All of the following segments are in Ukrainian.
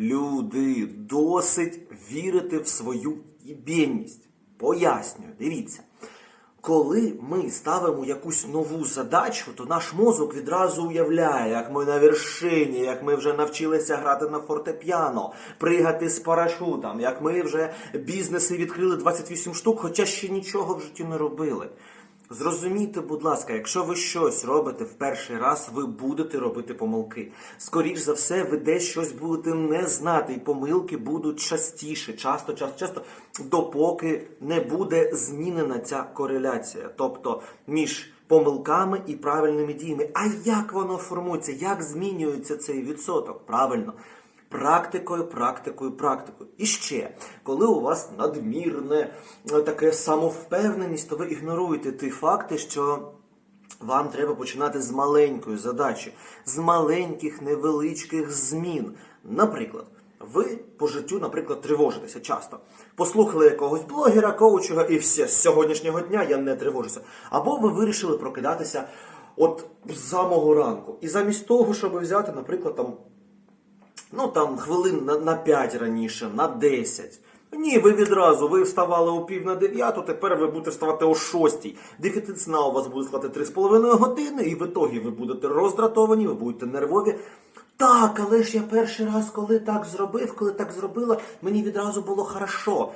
люди, досить вірити в свою єбєнність. Пояснюю, дивіться. Коли ми ставимо якусь нову задачу, то наш мозок відразу уявляє, як ми на вершині, як ми вже навчилися грати на фортепіано, пригати з парашутом, як ми вже бізнеси відкрили 28 штук, хоча ще нічого в житті не робили. Зрозумійте, будь ласка, якщо ви щось робите в перший раз, ви будете робити помилки. Скоріш за все, ви десь щось будете не знати, і помилки будуть частіше, часто, часто, часто, допоки не буде змінена ця кореляція. Тобто між помилками і правильними діями. А як воно формується? Як змінюється цей відсоток? Правильно. Практикою, практикою, практикою. І ще, коли у вас надмірне е, таке самовпевненість, то ви ігноруєте ті факти, що вам треба починати з маленької задачі, з маленьких невеличких змін. Наприклад, ви по життю, наприклад, тривожитеся часто. Послухали якогось блогера, коучера, і все, з сьогоднішнього дня я не тривожуся. Або ви вирішили прокидатися от з самого ранку. І замість того, щоб взяти, наприклад, там ну там хвилин на, на 5 раніше, на 10. Ні, ви відразу, ви вставали о пів на дев'яту, тепер ви будете вставати о шостій. Дефіцит сна у вас буде складати 3,5 години, і в ітогі ви будете роздратовані, ви будете нервові. Так, але ж я перший раз, коли так зробив, коли так зробила, мені відразу було хорошо.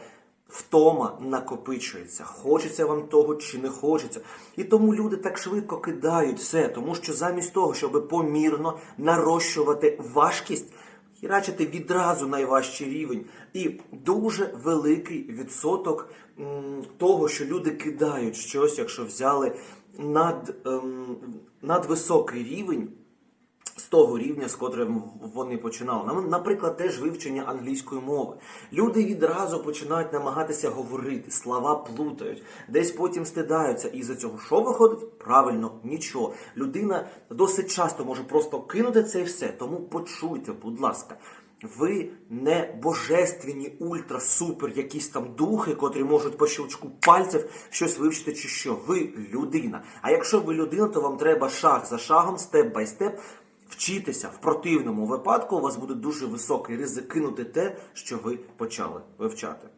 Втома накопичується, хочеться вам того чи не хочеться. І тому люди так швидко кидають все, тому що замість того, щоб помірно нарощувати важкість, хірачити відразу найважчий рівень. І дуже великий відсоток того, що люди кидають щось, якщо взяли над, ем, надвисокий рівень з того рівня, з котрим вони починали. Наприклад, теж вивчення англійської мови. Люди відразу починають намагатися говорити, слова плутають, десь потім стидаються. І за цього що виходить? Правильно, нічого. Людина досить часто може просто кинути це і все. Тому почуйте, будь ласка. Ви не божественні ультра-супер якісь там духи, котрі можуть по щелчку пальців щось вивчити чи що. Ви людина. А якщо ви людина, то вам треба шаг за шагом, степ бай степ, вчитися. В противному випадку у вас буде дуже високий ризик кинути те, що ви почали вивчати.